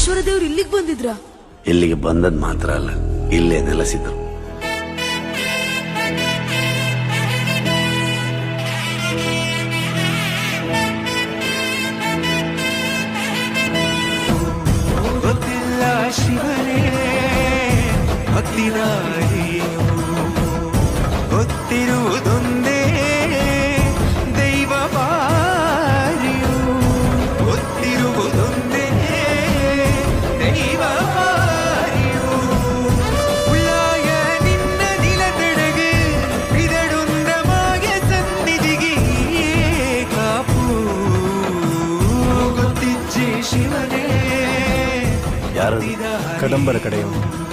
ಈಶ್ವರ ದೇವ್ರು ಇಲ್ಲಿಗೆ ಬಂದಿದ್ರ? ಇಲ್ಲಿಗೆ ಬಂದದ್ ಮಾತ್ರ ಅಲ್ಲ ಇಲ್ಲೇ ನೆಲೆಸಿದ್ರು. ಗೊತ್ತಿಲ್ಲ ಶಿವನೇ ಭಕ್ತಿನಾರಿಯು ಗೊತ್ತಿರುವುದೊಂದೇ ಯಾರು? ಕದಂಬರ ಕಡೆಯವರು.